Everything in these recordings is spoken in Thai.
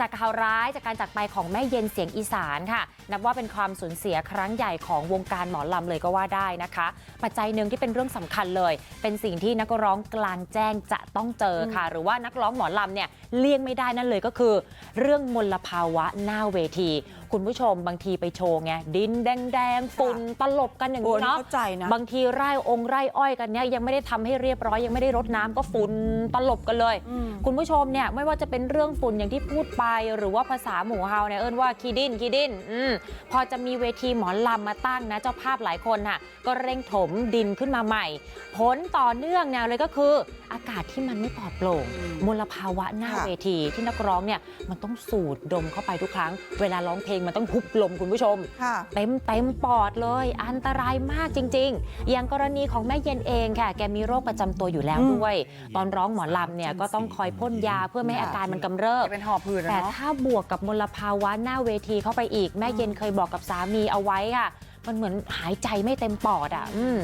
จากข่าวร้ายจากการจากไปของแม่เย็นเสียงอีสานค่ะ นับว่าเป็นความสูญเสียครั้งใหญ่ของวงการหมอลำเลยก็ว่าได้นะคะ ปัจจัยหนึ่งที่เป็นเรื่องสำคัญเลย เป็นสิ่งที่นักร้องกลางแจ้งจะต้องเจอค่ะ หรือว่านักร้องหมอลำเนี่ยเลี่ยงไม่ได้นั่นเลยก็คือ เรื่องมลภาวะหน้าเวทีคุณผู้ชมบางทีไปโชว์ไงดินแดงๆฝุ่นตลบกันอย่างโอ้นี้นี่เนาะเข้าใจนะบางทีไร่องค์ไร่อ้อยกันเนี่ยยังไม่ได้ทำให้เรียบร้อยยังไม่ได้รดน้ำก็ฝุ่นตลบกันเลยอืมคุณผู้ชมเนี่ยไม่ว่าจะเป็นเรื่องฝุ่นอย่างที่พูดไป หรือว่าภาษาหมู่เฮาเนี่ยเอิ้นว่าคีดินคีดินอืมพอจะมีเวทีหมอลำมาตั้งนะเจ้าภาพหลายคนค่ะก็เร่งถมดินขึ้นมาใหม่ ผลต่อเนื่องแนวเลยก็คืออากาศที่มันไม่ปลอดโปร่งอืมมลภาวะหน้าค่ะ เวทีที่นักร้องเนี่ยมันต้องสูดดมเข้าไปทุกครั้ง เวลาร้องเพลงมันต้องหุบลมคุณผู้ชม ค่ะ เต็มเต็มปอดเลย อันตรายมากจริง ๆ อย่างกรณีของแม่เย็นเองค่ะ แกมีโรคประจำตัวอยู่แล้วอืม ด้วย ตอนร้องหมอลำเนี่ยก็ต้องคอยพ่นยาเพื่อไม่ให้อาการมันกำเริบ จะเป็นหอบหืดอะแต่เนาะ ถ้าบวกกับมลภาวะหน้าเวทีเข้าไปอีก แม่เย็นเคยบอกกับสามีเอาไว้ค่ะ มันเหมือนหายใจไม่เต็มปอดอะอืม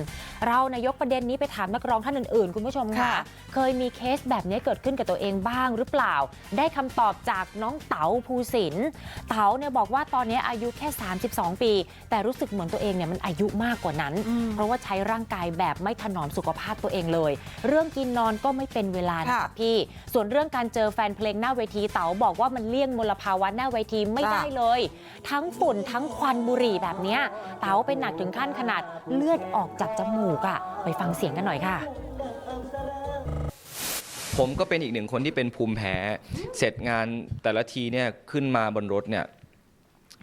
เรานายกประเด็นนี้ไปถามนักร้องท่านอื่นๆ คุณผู้ชมค่ะค่ะ เคยมีเคสแบบนี้เกิดขึ้นกับตัวเองบ้างหรือเปล่า ได้คำตอบจากน้องเต๋าภูสินเต๋าเนี่ยบอกว่าตอนนี้อายุแค่ 32 ปี แต่รู้สึกเหมือนตัวเองเนี่ยมันอายุมากกว่านั้นอืมเพราะว่าใช้ร่างกายแบบไม่ถนอมสุขภาพตัวเองเลย เรื่องกินนอนก็ไม่เป็นเวลานะค่ะคะพี่ ส่วนเรื่องการเจอแฟนเพลงหน้าเวทีเต๋าบอกว่ามันเลี่ยงมลภาวะหน้าเวทีไม่จ้ะได้เลย ทั้งฝุ่นทั้งควันบุหรี่แบบเนี้ยเต๋าเป็นหนักถึงขั้นขนาดเลือดออกจากจมูกอะไปฟังเสียงกันหน่อยค่ะ ผมก็เป็นอีกหนึ่งคนที่เป็นภูมิแพ้ เสร็จงานแต่ละทีเนี่ยขึ้นมาบนรถเนี่ย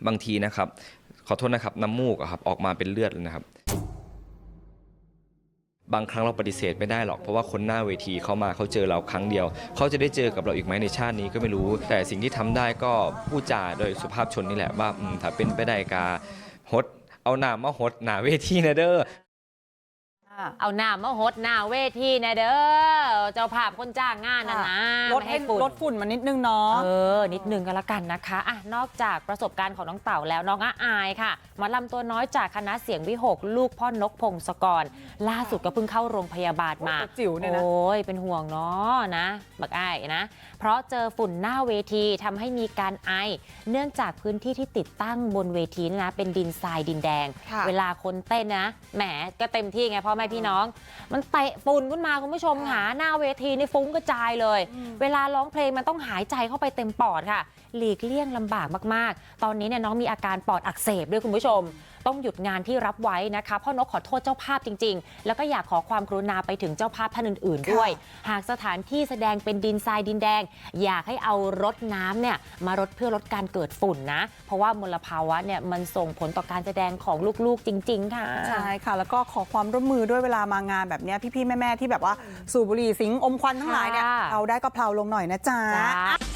บางทีนะครับ ขอโทษนะครับน้ำมูกอะครับออกมาเป็นเลือดเลยนะครับ บางครั้งเราปฏิเสธไม่ได้หรอกเพราะว่าคนหน้าเวทีเขามาเขาเจอเราครั้งเดียว เขาจะได้เจอกับเราอีกไหมในชาตินี้ก็ไม่รู้ แต่สิ่งที่ทำได้ก็พูดจาโดยสุภาพชนนี่แหละว่าอืมถ้าเป็นไปได้กาฮด เอาหนามาหดหนาเวทีนะเด้อ เอาหน้ามาหดหน้าเวทีนะเด้อเจ้าภาพคนจ้างงานนะนะลดไม่ให้ฝุ่นลดฝุ่นมานิดนึงเนาะเออนิดนึงก็แล้วกันนะคะอะนอกจากประสบการณ์ของน้องเต่าแล้วน้องอาอายค่ะหมาลำตัวน้อยจากคณะเสียงวิหก ลูกพ่อนกพงศกร ล่าสุดก็เพิ่งเข้าโรงพยาบาลมาโอ้ตัวจิ๋วเนี่ยนะโอ้ยเป็นห่วงเนาะนะบักอ้ายนะ เพราะเจอฝุ่นหน้าเวทีทำให้มีการไอ เนื่องจากพื้นที่ที่ติดตั้งบนเวทีนะเป็นดินทรายดินแดงค่ะเวลาคนเต้นนะแหมก็เต็มที่ไงพ่อแม่พี่น้อง มันเตะฝุ่นขึ้นมาคุณผู้ชมค่ะหน้าเวทีนี่ฟุ้งกระจายเลย เวลาร้องเพลงมันต้องหายใจเข้าไปเต็มปอดค่ะ หลีกเลี่ยงลำบากมากๆ ตอนนี้เนี่ยน้องมีอาการปอดอักเสบด้วยคุณผู้ชมต้องหยุดงานที่รับไว้นะคะพ่อนกขอโทษเจ้าภาพจริง ๆ แล้วก็อยากขอความกรุณาไปถึงเจ้าภาพท่านอื่น ๆ ด้วย หากสถานที่แสดงเป็นดินทรายดินแดง อยากให้เอารถน้ำเนี่ยมารดเพื่อลดการเกิดฝุ่นนะ เพราะว่ามลภาวะเนี่ยมันส่งผลต่อการแสดงของลูกๆจริง ๆ ค่ะ ใช่ค่ะ แล้วก็ขอความร่วมมือด้วยเวลามางานแบบเนี้ยพี่ๆแม่ๆที่แบบว่าสูบบุหรี่สิงอมควันทั้งหลายเนี่ยค่ะ เอาได้ก็เพลาลงหน่อยนะจ๊ะ จ้า